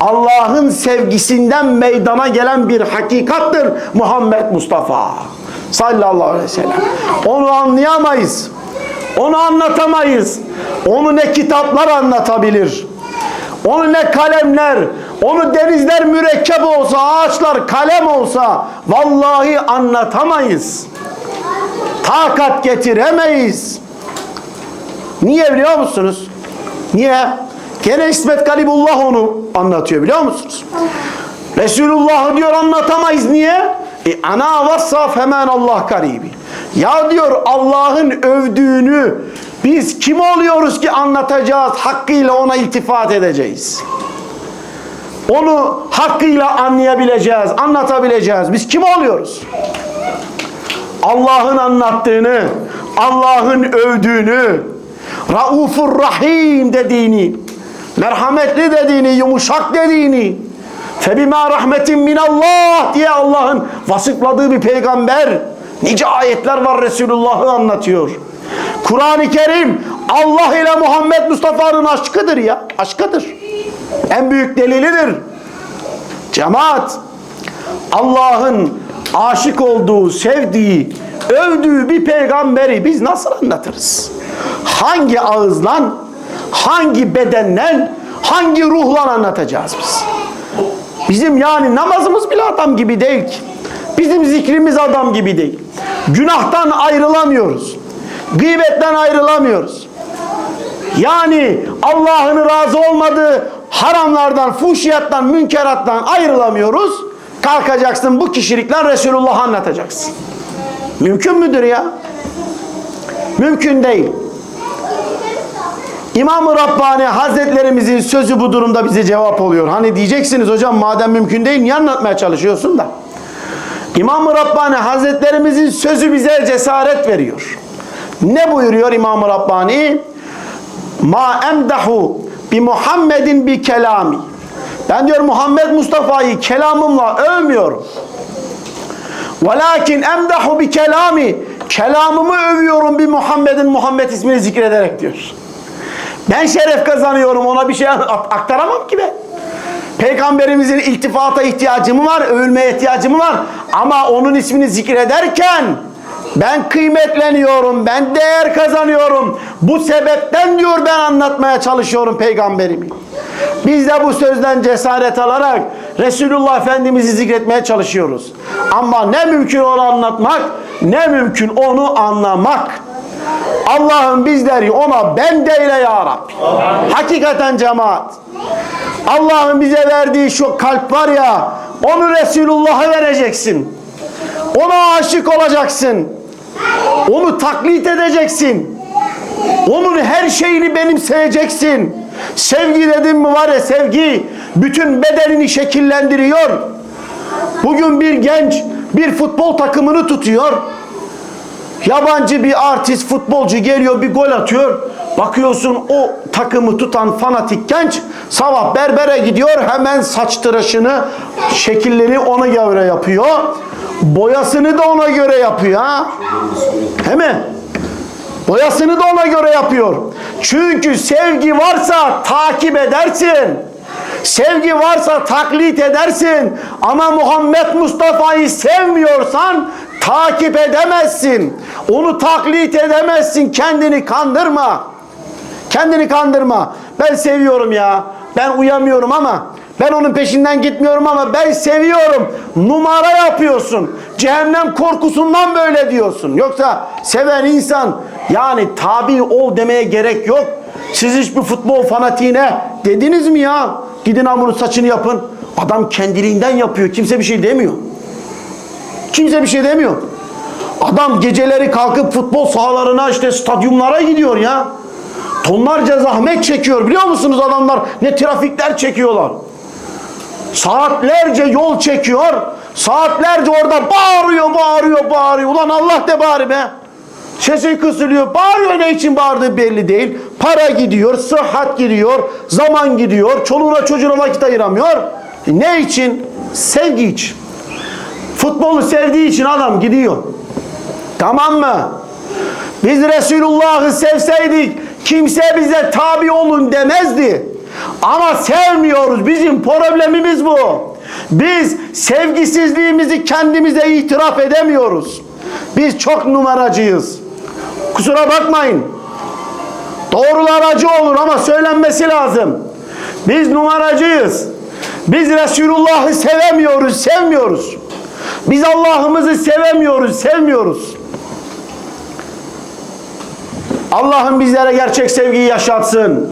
Allah'ın sevgisinden meydana gelen bir hakikattır Muhammed Mustafa sallallahu aleyhi ve sellem. Onu anlayamayız. Onu anlatamayız. Onu ne kitaplar anlatabilir. Onu ne kalemler, onu denizler mürekkep olsa, ağaçlar kalem olsa vallahi anlatamayız. Takat getiremeyiz. Niye biliyor musunuz? Niye? Gene İsmet Galibullah onu anlatıyor biliyor musunuz? Resulullah diyor anlatamayız niye? E ana vassaf hemen Allah garibi. Ya diyor Allah'ın övdüğünü biz kim oluyoruz ki anlatacağız, hakkıyla ona iltifat edeceğiz. Onu hakkıyla anlayabileceğiz, anlatabileceğiz. Biz kim oluyoruz? Allah'ın anlattığını, Allah'ın övdüğünü, Raufur Rahim dediğini, merhametli dediğini, yumuşak dediğini, febima rahmetin minallah diye Allah'ın vasıfladığı bir peygamber. Nice ayetler var Resulullah'ı anlatıyor. Kur'an-ı Kerim Allah ile Muhammed Mustafa'nın aşkıdır ya. Aşkıdır. En büyük delilidir. Cemaat Allah'ın aşık olduğu, sevdiği, övdüğü bir peygamberi biz nasıl anlatırız? Hangi ağızla, hangi bedenle, hangi ruhla anlatacağız biz? Bizim yani namazımız bile adam gibi değil ki. Bizim zikrimiz adam gibi değil. Günahtan ayrılamıyoruz. Gıybetten ayrılamıyoruz. Yani Allah'ın razı olmadığı haramlardan, fuhşiyattan, münkerattan ayrılamıyoruz. Kalkacaksın bu kişilikler Resulullah'ı anlatacaksın. Mümkün müdür ya? Mümkün değil. İmam-ı Rabbani Hazretlerimizin sözü bu durumda bize cevap oluyor. Hani diyeceksiniz hocam madem mümkün değil niye anlatmaya çalışıyorsun da? İmam-ı Rabbani Hazretlerimizin sözü bize cesaret veriyor. Ne buyuruyor İmam-ı Rabbani? Ma emdahu bi Muhammedin bi kelami. Ben diyor Muhammed Mustafa'yı kelamımla övmüyorum. Velakin emdahu bi kelami. Kelamımı övüyorum bir Muhammed'in Muhammed ismini zikrederek diyor. Ben şeref kazanıyorum ona bir şey aktaramam ki ben. Peygamberimizin iltifata ihtiyacı mı var, övülmeye ihtiyacı mı var? Ama onun ismini zikrederken ben kıymetleniyorum, ben değer kazanıyorum. Bu sebepten diyor ben anlatmaya çalışıyorum peygamberimi. Biz de bu sözden cesaret alarak Resulullah Efendimiz'i zikretmeye çalışıyoruz. Ama ne mümkün onu anlatmak, ne mümkün onu anlamak. Allah'ım bizleri ona bendeyle ya Rabbi. Hakikaten cemaat. Allah'ın bize verdiği şu kalp var ya, onu Resulullah'a vereceksin. Ona aşık olacaksın. Onu taklit edeceksin. Onun her şeyini benimseyeceksin. Sevgi dedim mi var ya sevgi bütün bedenini şekillendiriyor. Bugün bir genç bir futbol takımını tutuyor. Yabancı bir artist futbolcu geliyor bir gol atıyor. Bakıyorsun o takımı tutan fanatik genç sabah berbere gidiyor hemen saç tıraşını şekilleri ona göre yapıyor. Boyasını da ona göre yapıyor. He mi? Boyasını da ona göre yapıyor. Çünkü sevgi varsa takip edersin. Sevgi varsa taklit edersin. Ama Muhammed Mustafa'yı sevmiyorsan takip edemezsin. Onu taklit edemezsin. Kendini kandırma. Kendini kandırma. Ben seviyorum ya. Ben uyamıyorum ama ben onun peşinden gitmiyorum ama ben seviyorum. Numara yapıyorsun. Cehennem korkusundan böyle diyorsun. Yoksa seven insan yani tabi ol demeye gerek yok. Siz hiçbir futbol fanatiğine dediniz mi ya? Gidin hamurun saçını yapın. Adam kendiliğinden yapıyor. Kimse bir şey demiyor. Kimse bir şey demiyor. Adam geceleri kalkıp futbol sahalarına işte stadyumlara gidiyor ya. Tonlarca zahmet çekiyor. Biliyor musunuz adamlar ne trafikler çekiyorlar. Saatlerce yol çekiyor. Saatlerce orada bağırıyor, bağırıyor, bağırıyor. Ulan Allah de bari be. Sesi kısılıyor. Bağırıyor ne için bağırdığı belli değil. Para gidiyor, sıhhat gidiyor, zaman gidiyor. Çoluğuna çocuğuna vakit ayıramıyor. E ne için? Sevgi için. Futbolu sevdiği için adam gidiyor. Tamam mı? Biz Resulullah'ı sevseydik kimse bize tabi olun demezdi. Ama sevmiyoruz. Bizim problemimiz bu. Biz sevgisizliğimizi kendimize itiraf edemiyoruz. Biz çok numaracıyız. Kusura bakmayın. Doğrular acı olur ama söylenmesi lazım. Biz numaracıyız. Biz Resulullah'ı sevemiyoruz, sevmiyoruz. Biz Allah'ımızı sevemiyoruz, sevmiyoruz. Allah'ım bizlere gerçek sevgiyi yaşatsın.